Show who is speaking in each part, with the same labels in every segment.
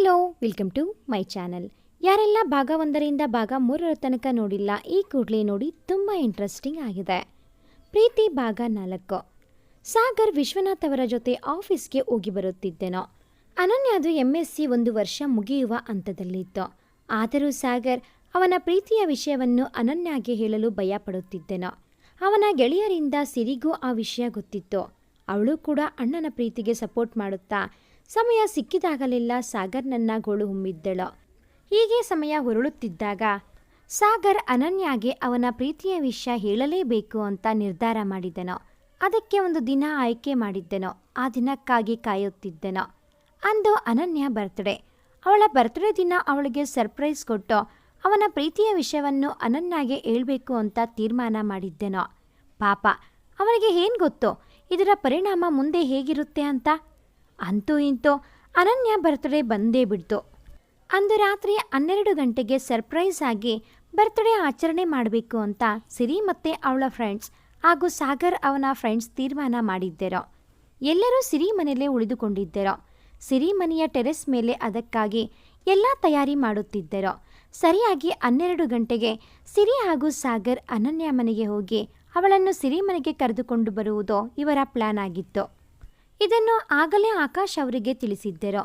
Speaker 1: Hello welcome to my channel ಯಾರೆಲ್ಲ ಭಾಗ ಒಂದರಿಂದ ಭಾಗ ಮೂರರ ತನಕ ನೋಡಿಲ್ಲ, ಈ ಕೂಡಲೇ ನೋಡಿ ತುಂಬ ಇಂಟ್ರೆಸ್ಟಿಂಗ್ ಆಗಿದೆ. ಪ್ರೀತಿ ಭಾಗ ನಾಲ್ಕು. ಸಾಗರ್ ವಿಶ್ವನಾಥ್ ಅವರ ಜೊತೆ ಆಫೀಸ್ಗೆ ಹೋಗಿ ಬರುತ್ತಿದ್ದೆನೋ. ಅನನ್ಯಾದು ಎಂ ಎಸ್ ಸಿ ಒಂದು ವರ್ಷ ಮುಗಿಯುವ ಹಂತದಲ್ಲಿತ್ತು. ಆದರೂ ಸಾಗರ್ ಅವನ ಪ್ರೀತಿಯ ವಿಷಯವನ್ನು ಅನನ್ಯಾಗೆ ಹೇಳಲು ಭಯಪಡುತ್ತಿದ್ದೆನೋ. ಅವನ ಗೆಳೆಯರಿಂದ ಸಿರಿಗೂ ಆ ವಿಷಯ ಗೊತ್ತಿತ್ತು. ಅವಳು ಕೂಡ ಅಣ್ಣನ ಪ್ರೀತಿಗೆ ಸಪೋರ್ಟ್ ಮಾಡುತ್ತಾ ಸಮಯ ಸಿಕ್ಕಿದಾಗಲೆಲ್ಲ ಸಾಗರ್ನನ್ನ ಗೋಳು ಹುಮ್ಮಿದ್ದಳು. ಹೀಗೆ ಸಮಯ ಹೊರಳುತ್ತಿದ್ದಾಗ ಸಾಗರ್ ಅನನ್ಯಾಗೆ ಅವನ ಪ್ರೀತಿಯ ವಿಷಯ ಹೇಳಲೇಬೇಕು ಅಂತ ನಿರ್ಧಾರ ಮಾಡಿದ್ದೆನೋ ಅದಕ್ಕೆ ಒಂದು ದಿನ ಆಯ್ಕೆ ಮಾಡಿದ್ದೆನೋ. ಆ ದಿನಕ್ಕಾಗಿ ಕಾಯುತ್ತಿದ್ದೆನೋ. ಅಂದು ಅನನ್ಯ ಬರ್ತ್ಡೇ ಅವಳ ಬರ್ತ್ಡೇ ದಿನ ಅವಳಿಗೆ ಸರ್ಪ್ರೈಸ್ ಕೊಟ್ಟು ಅವನ ಪ್ರೀತಿಯ ವಿಷಯವನ್ನು ಅನನ್ಯಾಗೆ ಹೇಳಬೇಕು ಅಂತ ತೀರ್ಮಾನ ಮಾಡಿದ್ದೆನೋ. ಪಾಪ, ಅವನಿಗೆ ಏನು ಗೊತ್ತು? ಇದರ ಪರಿಣಾಮ ಮುಂದೆ ಹೇಗಿರುತ್ತೆ ಅಂತ? ಅಂತೂ ಇಂತೂ ಅನನ್ಯ ಬರ್ತ್ಡೇ ಬಂದೇ ಬಿಡ್ತು. ಅಂದು ರಾತ್ರಿ ಹನ್ನೆರಡು ಗಂಟೆಗೆ ಸರ್ಪ್ರೈಸ್ ಆಗಿ ಬರ್ತ್ಡೇ ಆಚರಣೆ ಮಾಡಬೇಕು ಅಂತ ಸಿರಿ ಮತ್ತೆ ಅವಳ ಫ್ರೆಂಡ್ಸ್ ಹಾಗೂ ಸಾಗರ್ ಅವನ ಫ್ರೆಂಡ್ಸ್ ತೀರ್ಮಾನ ಮಾಡಿದ್ದೆರೋ. ಎಲ್ಲರೂ ಸಿರಿ ಮನೆಯಲ್ಲೇ ಉಳಿದುಕೊಂಡಿದ್ದೆರೋ. ಸಿರಿ ಮನೆಯ ಟೆರೆಸ್ ಮೇಲೆ ಅದಕ್ಕಾಗಿ ಎಲ್ಲ ತಯಾರಿ ಮಾಡುತ್ತಿದ್ದೆರೋ. ಸರಿಯಾಗಿ ಹನ್ನೆರಡು ಗಂಟೆಗೆ ಸಿರಿ ಹಾಗೂ ಸಾಗರ್ ಅನನ್ಯ ಮನೆಗೆ ಹೋಗಿ ಅವಳನ್ನು ಸಿರಿ ಮನೆಗೆ ಕರೆದುಕೊಂಡು ಬರುವುದು ಇವರ ಪ್ಲಾನ್ ಆಗಿತ್ತು. ಇದನ್ನು ಆಗಲೇ ಆಕಾಶ್ ಅವರಿಗೆ ತಿಳಿಸಿದ್ದರು.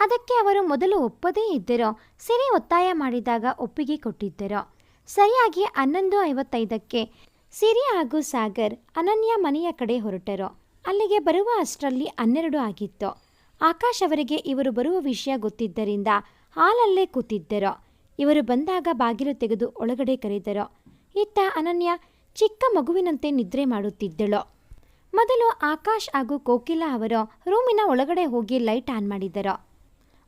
Speaker 1: ಅದಕ್ಕೆ ಅವರು ಮೊದಲು ಒಪ್ಪದೇ ಇದ್ದರು. ಸಿರಿ ಒತ್ತಾಯ ಮಾಡಿದಾಗ ಒಪ್ಪಿಗೆ ಕೊಟ್ಟಿದ್ದರು. ಸರಿಯಾಗಿ ಹನ್ನೊಂದು ಐವತ್ತೈದಕ್ಕೆ ಸಿರಿ ಹಾಗೂ ಸಾಗರ್ ಅನನ್ಯ ಮನೆಯ ಕಡೆ ಹೊರಟರು. ಅಲ್ಲಿಗೆ ಬರುವ ಅಷ್ಟರಲ್ಲಿ ಹನ್ನೆರಡು ಆಗಿತ್ತು. ಆಕಾಶ್ ಅವರಿಗೆ ಇವರು ಬರುವ ವಿಷಯ ಗೊತ್ತಿದ್ದರಿಂದ ಹಾಲಲ್ಲೇ ಕೂತಿದ್ದರು. ಇವರು ಬಂದಾಗ ಬಾಗಿಲು ತೆಗೆದು ಒಳಗಡೆ ಕರೆದರು. ಇತ್ತ ಅನನ್ಯ ಚಿಕ್ಕ ಮಗುವಿನಂತೆ ನಿದ್ರೆ ಮಾಡುತ್ತಿದ್ದಳು. ಮೊದಲು ಆಕಾಶ್ ಹಾಗೂ ಕೋಕಿಲಾ ಅವರು ರೂಮಿನ ಒಳಗಡೆ ಹೋಗಿ ಲೈಟ್ ಆನ್ ಮಾಡಿದ್ದರು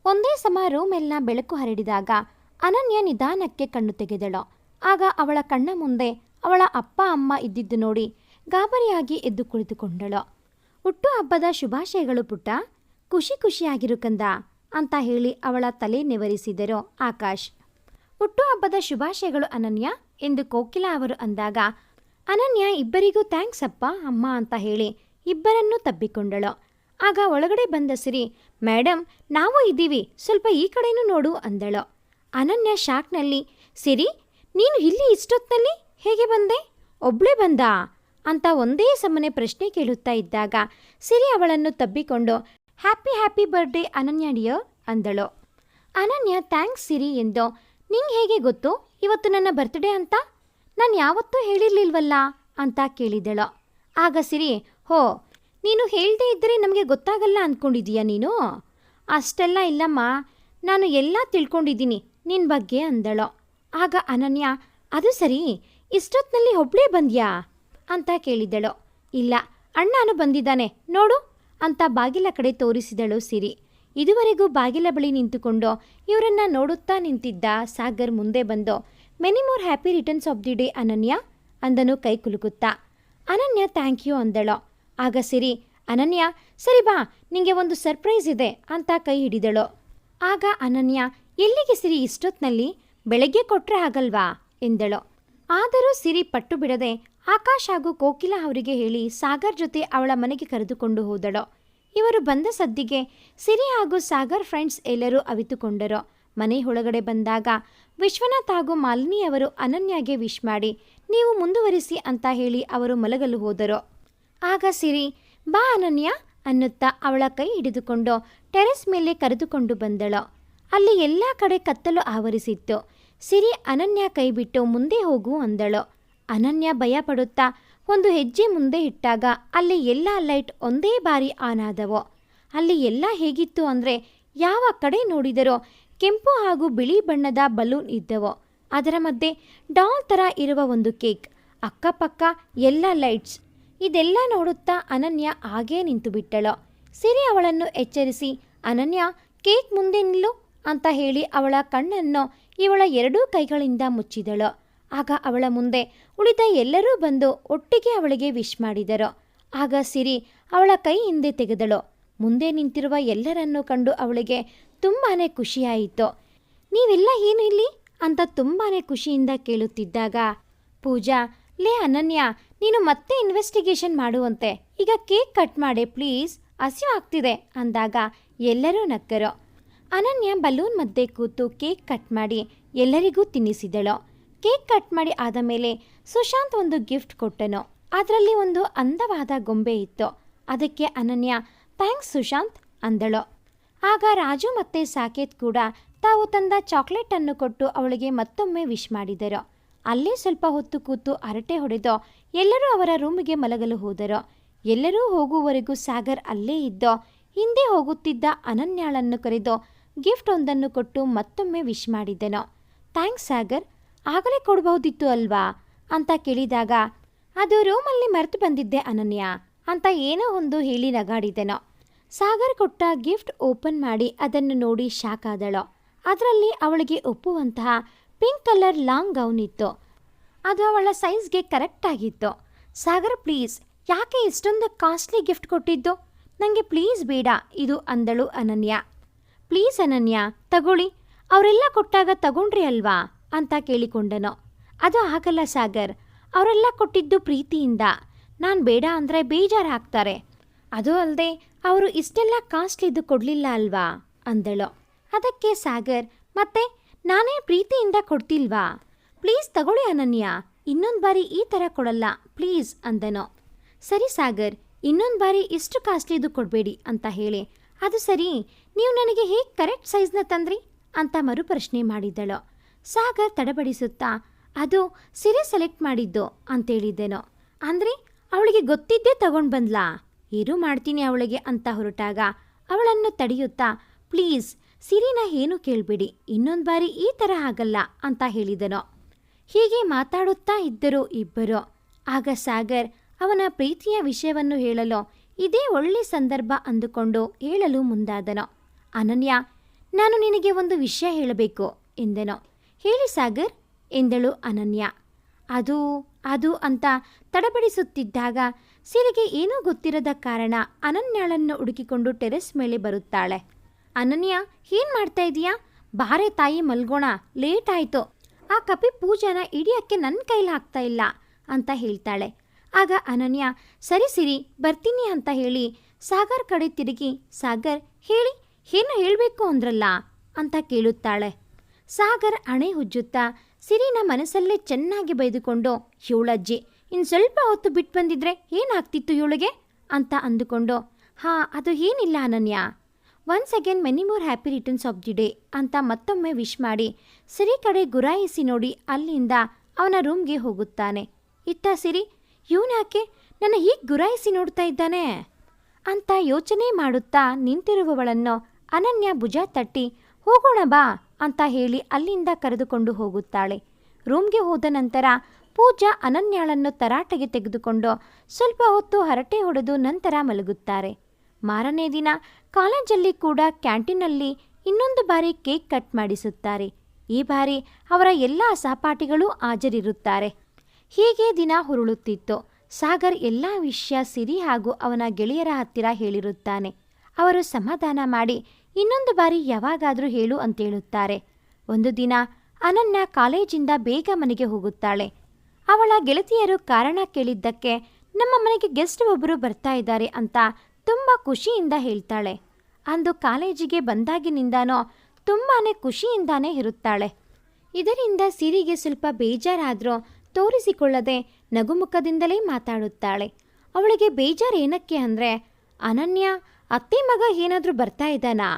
Speaker 1: ಒಂದೇ ಸಮ ರೂಮೆಲ್ಲ ಬೆಳಕು ಹರಡಿದಾಗ ಅನನ್ಯ ನಿಧಾನಕ್ಕೆ ಕಣ್ಣು ತೆಗೆದಳು. ಆಗ ಅವಳ ಕಣ್ಣ ಮುಂದೆ ಅವಳ ಅಪ್ಪ ಅಮ್ಮ ಇದ್ದಿದ್ದು ನೋಡಿ ಗಾಬರಿಯಾಗಿ ಎದ್ದು ಕುಳಿತುಕೊಂಡಳು. ಹುಟ್ಟು ಹಬ್ಬದ ಶುಭಾಶಯಗಳು ಪುಟ್ಟ. ಖುಷಿ ಖುಷಿಯಾಗಿರು ಕಂದ ಅಂತ ಹೇಳಿ ಅವಳ ತಲೆ ನೆವರಿಸಿದರು ಆಕಾಶ್. ಹುಟ್ಟು ಹಬ್ಬದ ಶುಭಾಶಯಗಳು ಅನನ್ಯ ಎಂದು ಕೋಕಿಲಾ ಅವರು ಅಂದಾಗ ಅನನ್ಯ ಇಬ್ಬರಿಗೂ ಥ್ಯಾಂಕ್ಸ್ ಅಪ್ಪ, ಅಮ್ಮ ಅಂತ ಹೇಳಿ ಇಬ್ಬರನ್ನೂ ತಬ್ಬಿಕೊಂಡಳು. ಆಗ ಒಳಗಡೆ ಬಂದ ಸಿರಿ ಮೇಡಮ್ ನಾವು ಇದ್ದೀವಿ, ಸ್ವಲ್ಪ ಈ ಕಡೆನೂ ನೋಡು ಅಂದಳು. ಅನನ್ಯ ಶಾಕ್ನಲ್ಲಿ, ಸಿರಿ, ನೀನು ಇಲ್ಲಿ ಇಷ್ಟೊತ್ತಲ್ಲಿ ಹೇಗೆ ಬಂದೆ? ಒಬ್ಳೆ ಬಂದ? ಅಂತ ಒಂದೇ ಸಮನೆ ಪ್ರಶ್ನೆ ಕೇಳುತ್ತಾ ಇದ್ದಾಗ ಸಿರಿ ಅವಳನ್ನು ತಬ್ಬಿಕೊಂಡು, happy happy birthday Ananya dear ಅಂದಳು. ಅನನ್ಯ, ಥ್ಯಾಂಕ್ಸ್ ಸಿರಿ ಎಂದು, ನಿಂಗೆ ಹೇಗೆ ಗೊತ್ತು? ಇವತ್ತು ನನ್ನ ಬರ್ತ್ಡೇ ಅಂತ? ನಾನು ಯಾವತ್ತೂ ಹೇಳಿರ್ಲಿಲ್ವಲ್ಲ? ಅಂತ ಕೇಳಿದಳು. ಆಗ ಸಿರಿ, ಹೋ, ನೀನು ಹೇಳದೇ ಇದ್ದರೆ ನಮಗೆ ಗೊತ್ತಾಗಲ್ಲ ಅಂದ್ಕೊಂಡಿದೀಯ ನೀನು? ಅಷ್ಟೆಲ್ಲ ಇಲ್ಲಮ್ಮ, ನಾನು ಎಲ್ಲ ತಿಳ್ಕೊಂಡಿದ್ದೀನಿ ನಿನ್ನ ಬಗ್ಗೆ ಅಂದಳು. ಆಗ ಅನನ್ಯ, ಅದು ಸರಿ ಇಷ್ಟೊತ್ತಿನಲ್ಲಿ ಒಬ್ಳೇ ಬಂದ್ಯಾ? ಅಂತ ಕೇಳಿದಳು. ಇಲ್ಲ, ಅಣ್ಣನು ಬಂದಿದ್ದಾನೆ, ನೋಡು, ಅಂತ ಬಾಗಿಲ ಕಡೆ ತೋರಿಸಿದಳು ಸಿರಿ. ಇದುವರೆಗೂ ಬಾಗಿಲ ಬಳಿ ನಿಂತುಕೊಂಡು ಇವರನ್ನ ನೋಡುತ್ತಾ ನಿಂತಿದ್ದ ಸಾಗರ್ ಮುಂದೆ ಬಂದು many more happy returns of the day Ananya ಅಂದನು ಕೈ ಕುಲುಕುತ್ತಾ. ಅನನ್ಯ ಥ್ಯಾಂಕ್ ಯು ಅಂದಳು. ಆಗ ಸಿರಿ, ಅನನ್ಯ, ಸರಿ ಬಾ, ನಿಂಗೆ ಒಂದು ಸರ್ಪ್ರೈಸ್ ಇದೆ ಅಂತ ಕೈ ಹಿಡಿದಳು. ಆಗ ಅನನ್ಯ, ಎಲ್ಲಿಗೆ ಸಿರಿ ಇಷ್ಟೊತ್ನಲ್ಲಿ? ಬೆಳಗ್ಗೆ ಕೊಟ್ಟರೆ ಆಗಲ್ವಾ? ಎಂದಳು. ಆದರೂ ಸಿರಿ ಪಟ್ಟು ಬಿಡದೆ ಆಕಾಶ್ ಹಾಗೂ ಕೋಕಿಲ ಅವರಿಗೆ ಹೇಳಿ ಸಾಗರ್ ಜೊತೆ ಅವಳ ಮನೆಗೆ ಕರೆದುಕೊಂಡು ಹೋದಳು. ಇವರು ಬಂದ ಸದ್ದಿಗೆ ಸಿರಿ ಹಾಗೂ ಸಾಗರ್ ಫ್ರೆಂಡ್ಸ್ ಎಲ್ಲರೂ ಅವಿತುಕೊಂಡರು. ಮನೆ ಒಳಗಡೆ ಬಂದಾಗ ವಿಶ್ವನಾಥ್ ಹಾಗೂ ಮಾಲಿನಿ ಅವರು ಅನನ್ಯಾಗೆ ವಿಶ್ ಮಾಡಿ, ನೀವು ಮುಂದುವರಿಸಿ ಅಂತ ಹೇಳಿ ಅವರು ಮಲಗಲು ಹೋದರು. ಆಗ ಸಿರಿ, ಬಾ ಅನನ್ಯ ಅನ್ನುತ್ತಾ ಅವಳ ಕೈ ಹಿಡಿದುಕೊಂಡು ಟೆರೆಸ್ ಮೇಲೆ ಕರೆದುಕೊಂಡು ಬಂದಳು. ಅಲ್ಲಿ ಎಲ್ಲ ಕಡೆ ಕತ್ತಲು ಆವರಿಸಿತ್ತು. ಸಿರಿ ಅನನ್ಯ ಕೈ ಬಿಟ್ಟು ಮುಂದೆ ಹೋಗು ಅಂದಳು. ಅನನ್ಯ ಭಯಪಡುತ್ತಾ ಒಂದು ಹೆಜ್ಜೆ ಮುಂದೆ ಇಟ್ಟಾಗ ಅಲ್ಲಿ ಎಲ್ಲ ಲೈಟ್ ಒಂದೇ ಬಾರಿ ಆನ್ ಆದವು. ಅಲ್ಲಿ ಎಲ್ಲ ಹೇಗಿತ್ತು ಅಂದರೆ ಯಾವ ಕಡೆ ನೋಡಿದರೋ ಕೆಂಪು ಹಾಗೂ ಬಿಳಿ ಬಣ್ಣದ ಬಲೂನ್ ಇದ್ದವು. ಅದರ ಮಧ್ಯೆ ಡಾಲ್ ಥರ ಇರುವ ಒಂದು ಕೇಕ್, ಅಕ್ಕಪಕ್ಕ ಎಲ್ಲ ಲೈಟ್ಸ್. ಇದೆಲ್ಲ ನೋಡುತ್ತಾ ಅನನ್ಯ ಹಾಗೇ ನಿಂತು ಬಿಟ್ಟಳು ಸಿರಿ ಅವಳನ್ನು ಎಚ್ಚರಿಸಿ, ಅನನ್ಯ, ಕೇಕ್ ಮುಂದೆ ನಿಲ್ಲು ಅಂತ ಹೇಳಿ ಅವಳ ಕಣ್ಣನ್ನು ಇವಳ ಎರಡೂ ಕೈಗಳಿಂದ ಮುಚ್ಚಿದಳು. ಆಗ ಅವಳ ಮುಂದೆ ಉಳಿದ ಎಲ್ಲರೂ ಬಂದು ಒಟ್ಟಿಗೆ ಅವಳಿಗೆ ವಿಶ್ ಮಾಡಿದರು. ಆಗ ಸಿರಿ ಅವಳ ಕೈ ಹಿಂದೆ ತೆಗೆದಳು. ಮುಂದೆ ನಿಂತಿರುವ ಎಲ್ಲರನ್ನೂ ಕಂಡು ಅವಳಿಗೆ ತುಂಬಾ ಖುಷಿಯಾಯಿತು. ನೀವೆಲ್ಲ ಏನು ಇಲ್ಲಿ? ಅಂತ ತುಂಬಾ ಖುಷಿಯಿಂದ ಕೇಳುತ್ತಿದ್ದಾಗ, ಪೂಜಾ, ಲೇ ಅನನ್ಯ, ನೀನು ಮತ್ತೆ ಇನ್ವೆಸ್ಟಿಗೇಷನ್ ಮಾಡುವಂತೆ. ಈಗ ಕೇಕ್ ಕಟ್ ಮಾಡೆ ಪ್ಲೀಸ್ ಹಸಿವು ಆಗ್ತಿದೆ ಅಂದಾಗ ಎಲ್ಲರೂ ನಕ್ಕರು. ಅನನ್ಯ ಬಲೂನ್ ಮಧ್ಯೆ ಕೂತು ಕೇಕ್ ಕಟ್ ಮಾಡಿ ಎಲ್ಲರಿಗೂ ತಿನ್ನಿಸಿದಳು. ಕೇಕ್ ಕಟ್ ಮಾಡಿ ಆದ ಮೇಲೆ ಸುಶಾಂತ್ ಒಂದು ಗಿಫ್ಟ್ ಕೊಟ್ಟನು. ಅದರಲ್ಲಿ ಒಂದು ಅಂದವಾದ ಗೊಂಬೆ ಇತ್ತು. ಅದಕ್ಕೆ ಅನನ್ಯ ಥ್ಯಾಂಕ್ಸ್ ಸುಶಾಂತ್ ಅಂದಳು. ಆಗ ರಾಜು ಮತ್ತೆ ಸಾಕೇತ್ ಕೂಡ ತಾವು ತಂದ ಚಾಕ್ಲೇಟ್ ಅನ್ನು ಕೊಟ್ಟು ಅವಳಿಗೆ ಮತ್ತೊಮ್ಮೆ ವಿಶ್ ಮಾಡಿದರು. ಅಲ್ಲೇ ಸ್ವಲ್ಪ ಹೊತ್ತು ಕೂತು ಹರಟೆ ಹೊಡೆದು ಎಲ್ಲರೂ ಅವರ ರೂಮಿಗೆ ಮಲಗಲು ಹೋದರು. ಎಲ್ಲರೂ ಹೋಗುವವರೆಗೂ ಸಾಗರ್ ಅಲ್ಲೇ ಇದ್ದೋ, ಹಿಂದೆ ಹೋಗುತ್ತಿದ್ದ ಅನನ್ಯಾಳನ್ನು ಕರೆದು ಗಿಫ್ಟ್ ಒಂದನ್ನು ಕೊಟ್ಟು ಮತ್ತೊಮ್ಮೆ ವಿಶ್ ಮಾಡಿದ್ದನು ಥ್ಯಾಂಕ್ಸ್ ಸಾಗರ್, ಆಗಲೇ ಕೊಡಬಹುದಿತ್ತು ಅಲ್ವಾ? ಅಂತ ಕೇಳಿದಾಗ, ಅದು ರೂಮಲ್ಲಿ ಮರೆತು ಬಂದಿದ್ದೆ ಅನನ್ಯ. ಅಂತ ಏನೋ ಒಂದು ಹೇಳಿ ನಗಾಡಿದೆನೋ. ಸಾಗರ್ ಕೊಟ್ಟ ಗಿಫ್ಟ್ ಓಪನ್ ಮಾಡಿ ಅದನ್ನು ನೋಡಿ ಶಾಕ್ ಆದಳು. ಅದರಲ್ಲಿ ಅವಳಿಗೆ ಒಪ್ಪುವಂತಹ ಪಿಂಕ್ ಕಲರ್ ಲಾಂಗ್ ಗೌನ್ ಇತ್ತು. ಅದು ಅವಳ ಸೈಜ್ಗೆ ಕರೆಕ್ಟ್ ಆಗಿತ್ತು. ಸಾಗರ್ ಪ್ಲೀಸ್, ಯಾಕೆ ಇಷ್ಟೊಂದು ಕಾಸ್ಟ್ಲಿ ಗಿಫ್ಟ್ ಕೊಟ್ಟಿದ್ದು? ನನಗೆ ಪ್ಲೀಸ್ ಬೇಡ, ಇದು ಅಂದಳು ಅನನ್ಯ. ಪ್ಲೀಸ್ ಅನನ್ಯ, ತಗೊಳ್ಳಿ. ಅವರೆಲ್ಲ ಕೊಟ್ಟಾಗ ತಗೊಂಡ್ರಿ ಅಲ್ವಾ? ಅಂತ ಕೇಳಿಕೊಂಡನು. ಅದು ಆಗಲ್ಲ ಸಾಗರ್, ಅವರೆಲ್ಲ ಕೊಟ್ಟಿದ್ದು ಪ್ರೀತಿಯಿಂದ. ನಾನು ಬೇಡ ಅಂದರೆ ಹಾಕ್ತಾರೆ. ಅದು ಅಲ್ಲದೆ ಅವರು ಇಷ್ಟೆಲ್ಲ ಕಾಸ್ಟ್ಲಿದ್ದು ಕೊಡಲಿಲ್ಲ ಅಲ್ವಾ? ಅಂದಳು. ಅದಕ್ಕೆ ಸಾಗರ್, ಮತ್ತೆ ನಾನೇ ಪ್ರೀತಿಯಿಂದ ಕೊಡ್ತಿಲ್ವಾ? ಪ್ಲೀಸ್ ತಗೊಳ್ಳಿ ಅನನ್ಯ. ಇನ್ನೊಂದು ಬಾರಿ ಈ ಥರ ಕೊಡಲ್ಲ. ಪ್ಲೀಸ್, ಅಂದನು. ಸರಿ ಸಾಗರ್, ಇನ್ನೊಂದು ಬಾರಿ ಇಷ್ಟು ಕಾಸ್ಟ್ಲಿದು ಕೊಡಬೇಡಿ, ಅಂತ ಹೇಳಿ. ಅದು ಸರಿ, ನೀವು ನನಗೆ ಹೇಗೆ ಕರೆಕ್ಟ್ ಸೈಜ್ನ ತಂದ್ರಿ? ಅಂತ ಮರುಪ್ರಶ್ನೆ ಮಾಡಿದ್ದಳು. ಸಾಗರ್ ತಡಬಡಿಸುತ್ತಾ, ಅದು ಸಿರೆ ಸೆಲೆಕ್ಟ್ ಮಾಡಿದ್ದು, ಅಂತೇಳಿದ್ದೆನು. ಅಂದರೆ ಅವಳಿಗೆ ಗೊತ್ತಿದ್ದೇ ತಗೊಂಡು ಬಂದ್ಲಾ? ಇರು ಮಾಡ್ತೀನಿ ಅವಳಿಗೆ ಅಂತ ಹೊರಟಾಗ ಅವಳನ್ನು ತಡೆಯುತ್ತಾ, ಪ್ಲೀಸ್, ಸಿರಿನ ಏನು ಕೇಳಬೇಡಿ, ಇನ್ನೊಂದು ಬಾರಿ ಈ ಥರ ಆಗಲ್ಲ ಅಂತ ಹೇಳಿದನು. ಹೀಗೆ ಮಾತಾಡುತ್ತಾ ಇದ್ದರು ಇಬ್ಬರು. ಆಗ ಸಾಗರ್ ಅವನ ಪ್ರೀತಿಯ ವಿಷಯವನ್ನು ಹೇಳಲು ಇದೇ ಒಳ್ಳೆ ಸಂದರ್ಭ ಅಂದುಕೊಂಡು ಹೇಳಲು ಮುಂದಾದನು. ಅನನ್ಯ, ನಾನು ನಿನಗೆ ಒಂದು ವಿಷಯ ಹೇಳಬೇಕು ಎಂದನು. ಹೇಳಿ ಸಾಗರ್ ಎಂದಳು ಅನನ್ಯ. ಅದು ಅದು ಅಂತ ತಡಬಡಿಸುತ್ತಿದ್ದಾಗ ಸಿರಿಗೆ ಏನೂ ಗೊತ್ತಿರದ ಕಾರಣ ಅನನ್ಯಾಳನ್ನು ಹುಡುಕಿಕೊಂಡು ಟೆರೆಸ್ ಮೇಲೆ ಬರುತ್ತಾಳೆ. ಅನನ್ಯ, ಏನ್ ಮಾಡ್ತಾ ಇದೀಯಾ? ಬಾರೆ ತಾಯಿ ಮಲ್ಗೋಣ, ಲೇಟ್ ಆಯ್ತು. ಆ ಕಪಿ ಪೂಜಾನ ಇಡಿಯಕ್ಕೆ ನನ್ನ ಕೈಲಿ ಹಾಕ್ತಾ ಇಲ್ಲ ಅಂತ ಹೇಳ್ತಾಳೆ. ಆಗ ಅನನ್ಯ, ಸರಿ ಸಿರಿ, ಬರ್ತೀನಿ ಅಂತ ಹೇಳಿ ಸಾಗರ್ ಕಡೆ ತಿರುಗಿ, ಸಾಗರ್, ಹೇಳಿ, ಏನು ಹೇಳಬೇಕು ಅಂದ್ರಲ್ಲ? ಅಂತ ಕೇಳುತ್ತಾಳೆ. ಸಾಗರ್ ಅಣೆ ಉಜ್ಜುತ್ತಾ ಸಿರಿನ ಮನಸ್ಸಲ್ಲೇ ಚೆನ್ನಾಗಿ ಬೈದುಕೊಂಡು ಇವಳಜ್ಜಿ. ಇನ್ನು ಸ್ವಲ್ಪ ಹೊತ್ತು ಬಿಟ್ಟು ಬಂದಿದ್ರೆ ಏನಾಗ್ತಿತ್ತು ಇವಳಿಗೆ? ಅಂತ ಅಂದುಕೊಂಡು. ಹಾ, ಅದು ಏನಿಲ್ಲ Ananya. Once again many more happy returns of the day ಅಂತ ಮತ್ತೊಮ್ಮೆ ವಿಶ್ ಮಾಡಿ. ಸಿರಿ ಕಡೆ ಗುರಾಯಿಸಿ ನೋಡಿ, ಅಲ್ಲಿಂದ ಅವನ ರೂಮ್ಗೆ ಹೋಗುತ್ತಾನೆ. ಇತ್ತ ಸಿರಿ ಇವನಾಕೆ ನನ್ನ ಹೀಗೆ ಗುರಾಯಿಸಿ ನೋಡ್ತಾ ಇದ್ದಾನೆ? ಅಂತ ಯೋಚನೆ ಮಾಡುತ್ತಾ ನಿಂತಿರುವವಳನ್ನು ಅನನ್ಯ ಭುಜ ತಟ್ಟಿ ಹೋಗೋಣ ಬಾ ಅಂತ ಹೇಳಿ ಅಲ್ಲಿಂದ ಕರೆದುಕೊಂಡು ಹೋಗುತ್ತಾಳೆ. ರೂಮ್ಗೆ ಹೋದ ನಂತರ ಪೂಜಾ ಅನನ್ಯಾಳನ್ನು ತರಾಟೆಗೆ ತೆಗೆದುಕೊಂಡು ಸ್ವಲ್ಪ ಹೊತ್ತು ಹರಟೆ ಹೊಡೆದು ನಂತರ ಮಲಗುತ್ತಾರೆ. ಮಾರನೇ ದಿನ ಕಾಲೇಜಲ್ಲಿ ಕೂಡ ಕ್ಯಾಂಟೀನಲ್ಲಿ ಇನ್ನೊಂದು ಬಾರಿ ಕೇಕ್ ಕಟ್ ಮಾಡಿಸುತ್ತಾರೆ. ಈ ಬಾರಿ ಅವರ ಎಲ್ಲ ಸಹಪಾಠಿಗಳೂ ಹಾಜರಿರುತ್ತಾರೆ. ಹೀಗೆ ದಿನ ಹುರುಳುತ್ತಿತ್ತು. ಸಾಗರ್ ಎಲ್ಲ ವಿಷಯ ಸಿರಿ ಹಾಗೂ ಅವನ ಗೆಳೆಯರ ಹತ್ತಿರ ಹೇಳಿರುತ್ತಾನೆ. ಅವರು ಸಮಾಧಾನ ಮಾಡಿ ಇನ್ನೊಂದು ಬಾರಿ ಯಾವಾಗಾದರೂ ಹೇಳು ಅಂತೇಳುತ್ತಾರೆ ಒಂದು ದಿನ ಅನನ್ಯ ಕಾಲೇಜಿಂದ ಬೇಗ ಮನೆಗೆ ಹೋಗುತ್ತಾಳೆ. ಅವಳ ಗೆಳತಿಯರು ಕಾರಣ ಕೇಳಿದ್ದಕ್ಕೆ ನಮ್ಮ ಮನೆಗೆ ಗೆಸ್ಟ್ ಒಬ್ಬರು ಬರ್ತಾ ಇದ್ದಾರೆ ಅಂತ ತುಂಬ ಖುಷಿಯಿಂದ ಹೇಳ್ತಾಳೆ. ಅಂದು ಕಾಲೇಜಿಗೆ ಬಂದಾಗಿನಿಂದನೋ ತುಂಬಾನೇ ಖುಷಿಯಿಂದಾನೇ ಇರುತ್ತಾಳೆ. ಇದರಿಂದ ಸಿರಿಗೆ ಸ್ವಲ್ಪ ಬೇಜಾರಾದರೂ ತೋರಿಸಿಕೊಳ್ಳದೆ ನಗುಮುಖದಿಂದಲೇ ಮಾತಾಡುತ್ತಾಳೆ. ಅವಳಿಗೆ ಬೇಜಾರು ಏನಕ್ಕೆ ಅಂದರೆ, ಅನನ್ಯ, ಅತ್ತೆ ಮಗ ಏನಾದರೂ ಬರ್ತಾ ಇದ್ದಾನಾ?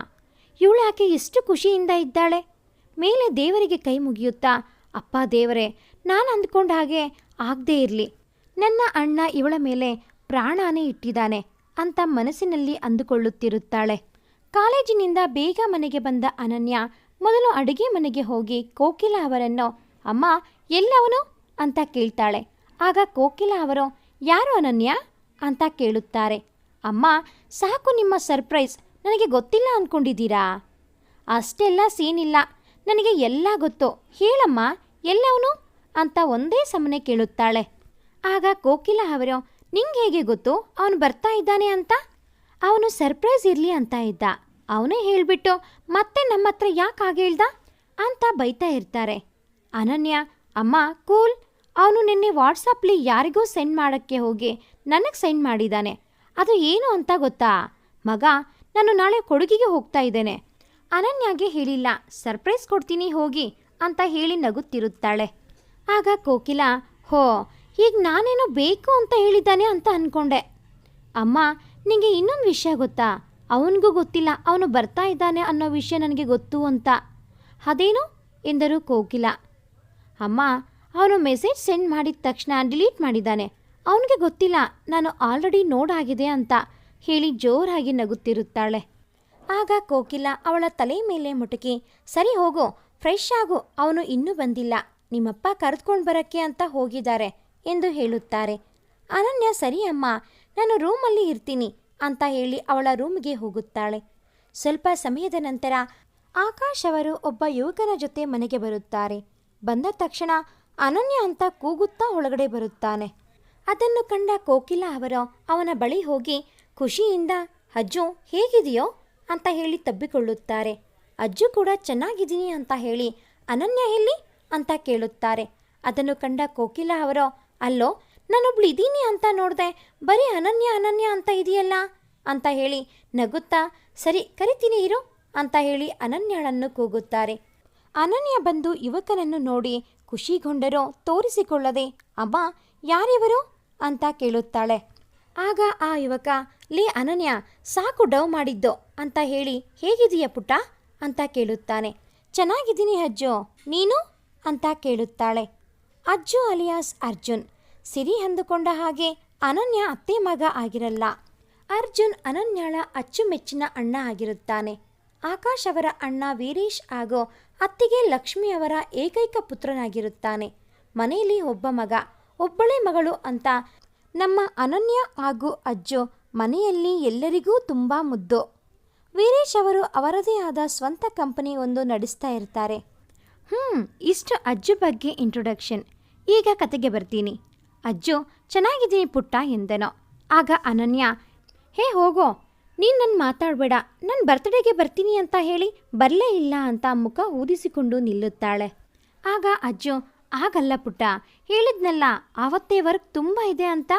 Speaker 1: ಇವಳು ಯಾಕೆ ಎಷ್ಟು ಖುಷಿಯಿಂದ ಇದ್ದಾಳೆ. ಮೇಲೆ ದೇವರಿಗೆ ಕೈ ಮುಗಿಯುತ್ತಾ, ಅಪ್ಪ ದೇವರೇ, ನಾನು ಅಂದ್ಕೊಂಡ ಹಾಗೆ ಆಗದೇ ಇರಲಿ. ನನ್ನ ಅಣ್ಣ ಇವಳ ಮೇಲೆ ಪ್ರಾಣಾನೇ ಇಟ್ಟಿದ್ದಾನೆ ಅಂತ ಮನಸ್ಸಿನಲ್ಲಿ ಅಂದುಕೊಳ್ಳುತ್ತಿರುತ್ತಾಳೆ. ಕಾಲೇಜಿನಿಂದ ಬೇಗ ಮನೆಗೆ ಬಂದ ಅನನ್ಯ ಮೊದಲು ಅಡುಗೆ ಮನೆಗೆ ಹೋಗಿ ಕೋಕಿಲ ಅವರನ್ನು, ಅಮ್ಮ, ಎಲ್ಲವನು? ಅಂತ ಕೇಳ್ತಾಳೆ. ಆಗ ಕೋಕಿಲ ಅವರು, ಯಾರು ಅನನ್ಯ? ಅಂತ ಕೇಳುತ್ತಾರೆ. ಅಮ್ಮ, ಸಾಕು ನಿಮ್ಮ ಸರ್ಪ್ರೈಸ್. ನನಗೆ ಗೊತ್ತಿಲ್ಲ ಅಂದ್ಕೊಂಡಿದ್ದೀರಾ ಅಷ್ಟೆಲ್ಲ ಸೀನಿಲ್ಲ ನನಗೆ ಎಲ್ಲ ಗೊತ್ತು. ಹೇಳಮ್ಮ, ಎಲ್ಲವನು? ಅಂತ ಒಂದೇ ಸಮನೆ ಕೇಳುತ್ತಾಳೆ. ಆಗ ಕೋಕಿಲ ಅವರು, ನಿಂಗೆ ಹೇಗೆ ಗೊತ್ತು? ಅವನು ಬರ್ತಾ ಇದ್ದಾನೆ ಅಂತ? ಅವನು ಸರ್ಪ್ರೈಸ್ ಇರಲಿ ಅಂತ ಇದ್ದ. ಅವನೇ ಹೇಳಿಬಿಟ್ಟು, ಮತ್ತೆ ನಮ್ಮ ಹತ್ರ ಯಾಕೆ ಹಾಗೆ ಹೇಳ್ದ? ಅಂತ ಬೈತಾ ಇರ್ತಾರೆ. ಅನನ್ಯ, ಅಮ್ಮ, ಕೂಲ್, ಅವನು ನಿನ್ನೆ ವಾಟ್ಸಪ್ಲಿ ಯಾರಿಗೂ ಸೆಂಡ್ ಮಾಡೋಕ್ಕೆ ಹೋಗಿ ನನಗೆ ಸೆಂಡ್ ಮಾಡಿದ್ದಾನೆ. ಅದು ಏನು ಅಂತ ಗೊತ್ತಾ? ಮಗ ನಾನು ನಾಳೆ ಕೊಡಗಿಗೆ ಹೋಗ್ತಾ ಇದ್ದೇನೆ. ಅನನ್ಯಾಗೆ ಹೇಳಿಲ್ಲ, ಸರ್ಪ್ರೈಸ್ ಕೊಡ್ತೀನಿ ಹೋಗಿ ಅಂತ ಹೇಳಿ ನಗುತ್ತಿರುತ್ತಾಳೆ. ಆಗ ಕೋಕಿಲ, ಹೋ ಈಗ ನಾನೇನೋ ಬೇಕು ಅಂತ ಹೇಳಿದ್ದಾನೆ ಅಂತ ಅಂದ್ಕೊಂಡೆ ಅಮ್ಮ ನಿಮಗೆ ಇನ್ನೊಂದು ವಿಷಯ ಗೊತ್ತಾ? ಅವನಿಗೂ ಗೊತ್ತಿಲ್ಲ, ಅವನು ಬರ್ತಾ ಇದ್ದಾನೆ ಅನ್ನೋ ವಿಷಯ ನನಗೆ ಗೊತ್ತು ಅಂತ. ಅದೇನು? ಎಂದರು ಕೋಕಿಲ. ಅಮ್ಮ, ಅವನು ಮೆಸೇಜ್ ಸೆಂಡ್ ಮಾಡಿದ ತಕ್ಷಣ ಡಿಲೀಟ್ ಮಾಡಿದ್ದಾನೆ. ಅವನಿಗೆ ಗೊತ್ತಿಲ್ಲ, ನಾನು ಆಲ್ರೆಡಿ ನೋಡಾಗಿದೆ ಅಂತ. ಹೇಳಿ ಜೋರಾಗಿ ನಗುತ್ತಿರುತ್ತಾಳೆ. ಆಗ ಕೋಕಿಲ ಅವಳ ತಲೆ ಮೇಲೆ ಮುಟುಕಿ, ಸರಿ ಹೋಗು, ಫ್ರೆಶ್ ಆಗು, ಅವನು ಇನ್ನೂ ಬಂದಿಲ್ಲ. ನಿಮ್ಮಪ್ಪ ಕರೆದುಕೊಂಡು ಬರಕ್ಕೆ ಅಂತ ಹೋಗಿದ್ದಾರೆ ಎಂದು ಹೇಳುತ್ತಾರೆ. ಅನನ್ಯ, ಸರಿ ಅಮ್ಮ, ನಾನು ರೂಮಲ್ಲಿ ಇರ್ತೀನಿ ಅಂತ ಹೇಳಿ ಅವಳ ರೂಮ್ಗೆ ಹೋಗುತ್ತಾಳೆ. ಸ್ವಲ್ಪ ಸಮಯದ ನಂತರ ಆಕಾಶ್ ಅವರು ಒಬ್ಬ ಯುವಕನ ಜೊತೆ ಮನೆಗೆ ಬರುತ್ತಾರೆ. ಬಂದ ತಕ್ಷಣ ಅನನ್ಯ ಅಂತ ಕೂಗುತ್ತಾ ಒಳಗಡೆ ಬರುತ್ತಾನೆ. ಅದನ್ನು ಕಂಡ ಕೋಕಿಲ ಅವರು ಅವನ ಬಳಿ ಹೋಗಿ ಖುಷಿಯಿಂದ, ಅಜ್ಜು, ಹೇಗಿದೆಯೋ? ಅಂತ ಹೇಳಿ ತಬ್ಬಿಕೊಳ್ಳುತ್ತಾರೆ. ಅಜ್ಜು ಕೂಡ ಚೆನ್ನಾಗಿದ್ದೀನಿ ಅಂತ ಹೇಳಿ, ಅನನ್ಯ ಎಲ್ಲಿ? ಅಂತ ಕೇಳುತ್ತಾರೆ. ಅದನ್ನು ಕಂಡ ಕೋಕಿಲ ಅವರು, ಅಲ್ಲೋ, ನಾನೊಬ್ಳು ಇದ್ದೀನಿ ಅಂತ ನೋಡಿದೆ, ಬರೀ ಅನನ್ಯ ಅನನ್ಯ ಅಂತ ಇದೆಯಲ್ಲ? ಅಂತ ಹೇಳಿ ನಗುತ್ತಾ, ಸರಿ, ಕರಿತೀನಿ ಇರು, ಅಂತ ಹೇಳಿ ಅನನ್ಯಳನ್ನು ಕೂಗುತ್ತಾರೆ. ಅನನ್ಯ ಬಂದು ಯುವಕನನ್ನು ನೋಡಿ ಖುಷಿಗೊಂಡರೋ ತೋರಿಸಿಕೊಳ್ಳದೆ ಅಮ್ಮ ಯಾರಿವರು ಅಂತ ಕೇಳುತ್ತಾಳೆ. ಆಗ ಆ ಯುವಕ ಲೇ ಅನನ್ಯ, ಸಾಕು ಡವ್ ಮಾಡಿದ್ದು ಅಂತ ಹೇಳಿ ಹೇಗಿದೀಯ ಪುಟ್ಟ? ಅಂತ ಕೇಳುತ್ತಾನೆ. ಚೆನ್ನಾಗಿದ್ದೀನಿ ಅಜ್ಜು, ನೀನು? ಅಂತ ಕೇಳುತ್ತಾಳೆ. ಅಜ್ಜು ಅಲಿಯಾಸ್ ಅರ್ಜುನ್, ಸಿರಿ ಅಂದುಕೊಂಡ ಹಾಗೆ ಅನನ್ಯ ಅತ್ತೆ ಮಗ ಆಗಿರಲ್ಲ. ಅರ್ಜುನ್ ಅನನ್ಯಳ ಅಚ್ಚುಮೆಚ್ಚಿನ ಅಣ್ಣ ಆಗಿರುತ್ತಾನೆ. ಆಕಾಶ್ ಅವರ ಅಣ್ಣ ವೀರೇಶ್ ಹಾಗೂ ಅತ್ತಿಗೆ ಲಕ್ಷ್ಮಿ ಅವರ ಏಕೈಕ ಪುತ್ರನಾಗಿರುತ್ತಾನೆ. ಮನೆಯಲ್ಲಿ ಒಬ್ಬ ಮಗ, ಒಬ್ಬಳೇ ಮಗಳು ಅಂತ ನಮ್ಮ ಅನನ್ಯ ಹಾಗೂ ಅಜ್ಜು ಮನೆಯಲ್ಲಿ ಎಲ್ಲರಿಗೂ ತುಂಬ ಮುದ್ದು. ವೀರೇಶ್ ಅವರು ಅವರದೇ ಆದ ಸ್ವಂತ ಕಂಪನಿ ಒಂದು ನಡೆಸ್ತಾ ಇರ್ತಾರೆ. ಹ್ಞೂ ಇಷ್ಟು ಅಜ್ಜು ಬಗ್ಗೆ ಇಂಟ್ರೊಡಕ್ಷನ್ ಈಗ ಕತೆಗೆ ಬರ್ತೀನಿ. ಅಜ್ಜು, ಚೆನ್ನಾಗಿದ್ದೀನಿ ಪುಟ್ಟ ಎಂದನೋ. ಆಗ ಅನನ್ಯ, ಹೇ, ಹೋಗೋ, ನೀನು ನನ್ನ ಮಾತಾಡಬೇಡ. ನನ್ನ ಬರ್ತ್ಡೇಗೆ ಬರ್ತೀನಿ ಅಂತ ಹೇಳಿ ಬರಲೇ ಇಲ್ಲ ಅಂತ ಮುಖ ಊದಿಸಿಕೊಂಡು ನಿಲ್ಲುತ್ತಾಳೆ. ಆಗ ಅಜ್ಜು, ಆಗಲ್ಲ ಪುಟ್ಟ, ಹೇಳಿದ್ನಲ್ಲ, ಆವತ್ತೇ ವರ್ಕ್ ತುಂಬ ಇದೆ ಅಂತ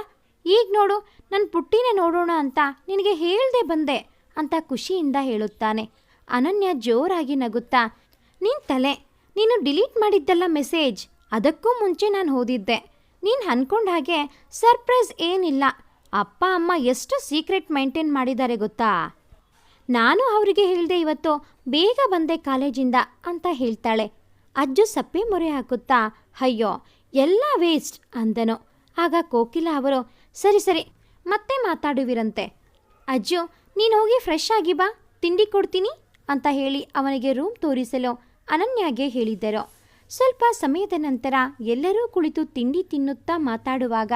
Speaker 1: ಈಗ ನೋಡು ನನ್ನ ಪುಟ್ಟಿನೇ ನೋಡೋಣ ಅಂತ ನಿನಗೆ ಹೇಳ್ದೆ ಬಂದೆ ಅಂತ ಖುಷಿಯಿಂದ ಹೇಳುತ್ತಾನೆ. ಅನನ್ಯ ಜೋರಾಗಿ ನಗುತ್ತಾ, ನಿನ್ ತಲೆ, ನೀನು ಡಿಲೀಟ್ ಮಾಡಿದ್ದಲ್ಲ ಮೆಸೇಜ್. ಅದಕ್ಕೂ ಮುಂಚೆ ನಾನು ಓದಿದ್ದೆ. ನೀನು ಅನ್ಕೊಂಡ ಹಾಗೆ ಸರ್ಪ್ರೈಸ್ ಏನಿಲ್ಲ. ಅಪ್ಪ, ಅಮ್ಮ ಎಷ್ಟು ಸೀಕ್ರೆಟ್ ಮೈಂಟೈನ್ ಮಾಡಿದ್ದಾರೆ ಗೊತ್ತಾ? ನಾನು ಅವರಿಗೆ ಹೇಳಿದೆ ಇವತ್ತು ಬೇಗ ಬಂದೆ ಕಾಲೇಜಿಂದ ಅಂತ ಹೇಳ್ತಾಳೆ. ಅಜ್ಜು ಸಪ್ಪೆ ಮೊರೆ ಹಾಕುತ್ತಾ, ಅಯ್ಯೋ, ಎಲ್ಲ ವೇಸ್ಟ್ ಅಂದನು. ಆಗ ಕೋಕಿಲ ಅವರು ಸರಿ ಸರಿ. ಮತ್ತೆ ಮಾತಾಡುವಿರಂತೆ. ಅಜ್ಜು, ನೀನು ಹೋಗಿ ಫ್ರೆಶ್ ಆಗಿ ಬಾ. ತಿಂಡಿ ಕೊಡ್ತೀನಿ ಅಂತ ಹೇಳಿ ಅವನಿಗೆ ರೂಮ್ ತೋರಿಸಲು ಅನನ್ಯಾಗೆ ಹೇಳಿದ್ದರು. ಸ್ವಲ್ಪ ಸಮಯದ ನಂತರ ಎಲ್ಲರೂ ಕುಳಿತು ತಿಂಡಿ ತಿನ್ನುತ್ತಾ ಮಾತಾಡುವಾಗ,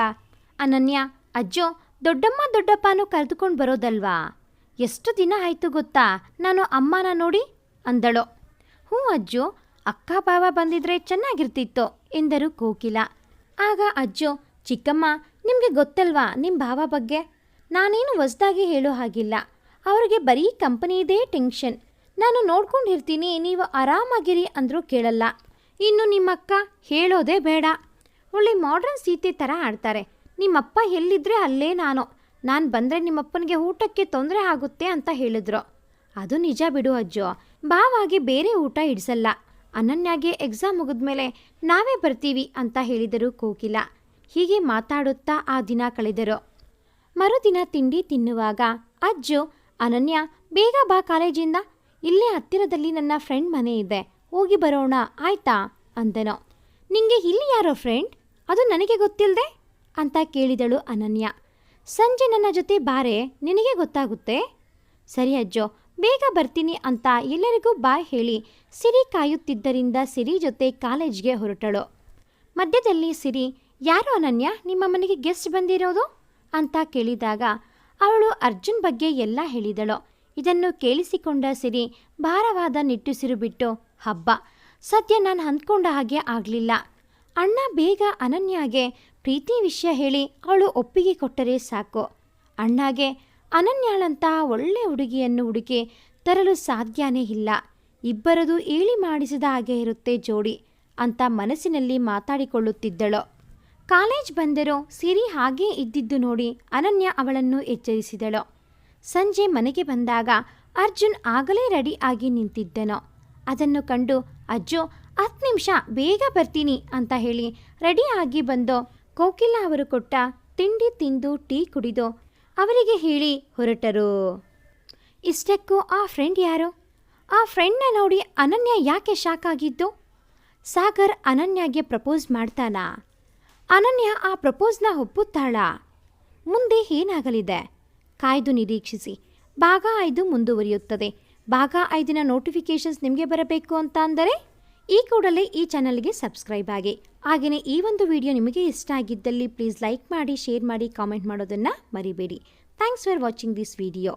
Speaker 1: ಅನನ್ಯ, ಅಜ್ಜು, ದೊಡ್ಡಮ್ಮ ದೊಡ್ಡಪ್ಪನೂ ಕರೆದುಕೊಂಡು ಬರೋದಲ್ವಾ? ಎಷ್ಟು ದಿನ ಆಯಿತು ಗೊತ್ತಾ? ನಾನು ಅಮ್ಮನ ನೋಡಿ, ಅಂದಳು. ಹ್ಞೂ ಅಜ್ಜು, ಅಕ್ಕ ಬಾವ ಬಂದಿದ್ರೆ ಚೆನ್ನಾಗಿರ್ತಿತ್ತು ಎಂದರು ಕೋಕಿಲ. ಆಗ ಅಜ್ಜು, ಚಿಕ್ಕಮ್ಮ ನಿಮಗೆ ಗೊತ್ತಲ್ವಾ ನಿಮ್ಮ ಭಾವ ಬಗ್ಗೆ? ನಾನೇನು ಹೊಸ್ದಾಗಿ ಹೇಳೋ ಹಾಗಿಲ್ಲ. ಅವ್ರಿಗೆ ಬರೀ ಕಂಪನಿದೇ ಟೆನ್ಷನ್ ನಾನು ನೋಡ್ಕೊಂಡಿರ್ತೀನಿ, ನೀವು ಆರಾಮಾಗಿರಿ ಅಂದರೂ ಕೇಳಲ್ಲ. ಇನ್ನು ನಿಮ್ಮಕ್ಕ ಹೇಳೋದೇ ಬೇಡ. ಒಳ್ಳೆ ಮಾಡ್ರನ್ ಸೀತೆ ಥರ ಆಡ್ತಾರೆ. ನಿಮ್ಮಪ್ಪ ಎಲ್ಲಿದ್ರೆ ಅಲ್ಲೇ ನಾನು. ನಾನು ಬಂದರೆ ನಿಮ್ಮಪ್ಪನಿಗೆ ಊಟಕ್ಕೆ ತೊಂದರೆ ಆಗುತ್ತೆ ಅಂತ ಹೇಳಿದ್ರು. ಅದು ನಿಜ ಬಿಡು ಅಜ್ಜು. ಬಾವಾಗಿ ಬೇರೆ ಊಟ ಇಡಿಸಲ್ಲ. ಅನನ್ಯಾಗೆ ಎಕ್ಸಾಮ್ ಮುಗಿದ್ಮೇಲೆ ನಾವೇ ಬರ್ತೀವಿ ಅಂತ ಹೇಳಿದರು ಕೋಕಿಲ ಹೀಗೆ ಮಾತಾಡುತ್ತಾ ಆ ದಿನ ಕಳೆದರು. ಮರುದಿನ ತಿಂಡಿ ತಿನ್ನುವಾಗ, ಅಜ್ಜು, ಅನನ್ಯ, ಬೇಗ ಬಾ ಕಾಲೇಜಿಂದ, ಇಲ್ಲೇ ಹತ್ತಿರದಲ್ಲಿ ನನ್ನ ಫ್ರೆಂಡ್ ಮನೆ ಇದೆ, ಹೋಗಿ ಬರೋಣ, ಆಯ್ತಾ? ಅಂದನು. ನಿಂಗೆ ಇಲ್ಲಿ ಯಾರೋ ಫ್ರೆಂಡ್? ಅದು ನನಗೆ ಗೊತ್ತಿಲ್ಲದೆ ಅಂತ ಕೇಳಿದಳು ಅನನ್ಯ. ಸಂಜೆ ನನ್ನ ಜೊತೆ ಬಾರೆ, ನಿನಗೆ ಗೊತ್ತಾಗುತ್ತೆ? ಸರಿ ಅಜ್ಜೋ, ಬೇಗ ಬರ್ತೀನಿ ಅಂತ ಎಲ್ಲರಿಗೂ ಬಾಯ್ ಹೇಳಿ ಸಿರಿ ಕಾಯುತ್ತಿದ್ದರಿಂದ ಸಿರಿ ಜೊತೆ ಕಾಲೇಜ್ಗೆ ಹೊರಟಳು. ಮಧ್ಯದಲ್ಲಿ ಸಿರಿ ಯಾರು ಅನನ್ಯ? ನಿಮ್ಮ ಮನೆಗೆ ಗೆಸ್ಟ್ ಬಂದಿರೋದು? ಅಂತ ಕೇಳಿದಾಗ ಅವಳು ಅರ್ಜುನ್ ಬಗ್ಗೆ ಎಲ್ಲ ಹೇಳಿದಳು. ಇದನ್ನು ಕೇಳಿಸಿಕೊಂಡ ಸಿರಿ ಭಾರವಾದ ನಿಟ್ಟುಸಿರು ಬಿಟ್ಟು, ಹಬ್ಬ. ಸದ್ಯ ನಾನು ಅಂದ್ಕೊಂಡ ಹಾಗೆ ಆಗಲಿಲ್ಲ. ಅಣ್ಣ ಬೇಗ ಅನನ್ಯಾಗೆ ಪ್ರೀತಿ ವಿಷಯ ಹೇಳಿ ಅವಳು ಒಪ್ಪಿಗೆ ಕೊಟ್ಟರೆ ಸಾಕು. ಅಣ್ಣಗೆ ಅನನ್ಯಾಳಂತಹ ಒಳ್ಳೆ ಹುಡುಗಿಯನ್ನು ಹುಡುಕಿ ತರಲು ಸಾಧ್ಯನೇ ಇಲ್ಲ. ಇಬ್ಬರದು ಏಳಿ ಮಾಡಿಸಿದ ಹಾಗೆ ಇರುತ್ತೆ ಜೋಡಿ ಅಂತ ಮನಸ್ಸಿನಲ್ಲಿ ಮಾತಾಡಿಕೊಳ್ಳುತ್ತಿದ್ದಳು. ಕಾಲೇಜ್ ಬಂದರೂ ಸಿರಿ ಹಾಗೇ ಇದ್ದಿದ್ದು ನೋಡಿ ಅನನ್ಯ ಅವಳನ್ನು ಎಚ್ಚರಿಸಿದಳು. ಸಂಜೆ ಮನೆಗೆ ಬಂದಾಗ ಅರ್ಜುನ್ ಆಗಲೇ ರೆಡಿ ಆಗಿ ನಿಂತಿದ್ದನು. ಅದನ್ನು ಕಂಡು, ಅಜ್ಜು, ಹತ್ತು ನಿಮಿಷ, ಬೇಗ ಬರ್ತೀನಿ ಅಂತ ಹೇಳಿ ರೆಡಿ ಆಗಿ ಬಂದು ಕೋಕಿಲ ಅವರು ಕೊಟ್ಟ ತಿಂಡಿ ತಿಂದು ಟೀ ಕುಡಿದು ಅವರಿಗೆ ಹೇಳಿ, ಹೊರಟರು. ಇಷ್ಟಕ್ಕೂ ಆ ಫ್ರೆಂಡ್ ಯಾರು? ಆ ಫ್ರೆಂಡ್ನ ನೋಡಿ ಅನನ್ಯ ಯಾಕೆ ಶಾಕ್ ಆಗಿದ್ದು? ಸಾಗರ್ ಅನನ್ಯಗೆ ಪ್ರಪೋಸ್ ಮಾಡ್ತಾನಾ? ಅನನ್ಯ ಆ ಪ್ರಪೋಸ್ನ ಒಪ್ಪುತ್ತಾಳ. ಮುಂದೆ ಏನಾಗಲಿದೆ? ಕಾಯ್ದು ನಿರೀಕ್ಷಿಸಿ. ಭಾಗ ಐದು ಮುಂದುವರಿಯುತ್ತದೆ. ಭಾಗ ಐದಿನ ನೋಟಿಫಿಕೇಷನ್ಸ್ ನಿಮಗೆ ಬರಬೇಕು ಅಂತ ಅಂದರೆ ಈ ಕೂಡಲೇ ಈ ಚಾನಲ್ಗೆ ಸಬ್ಸ್ಕ್ರೈಬ್ ಆಗಿ. ಹಾಗೆಯೇ ಈ ಒಂದು ವಿಡಿಯೋ ನಿಮಗೆ ಇಷ್ಟ ಆಗಿದ್ದಲ್ಲಿ ಪ್ಲೀಸ್ ಲೈಕ್ ಮಾಡಿ ಶೇರ್ ಮಾಡಿ ಕಾಮೆಂಟ್ ಮಾಡೋದನ್ನು ಮರಿಬೇಡಿ. Thanks for watching this video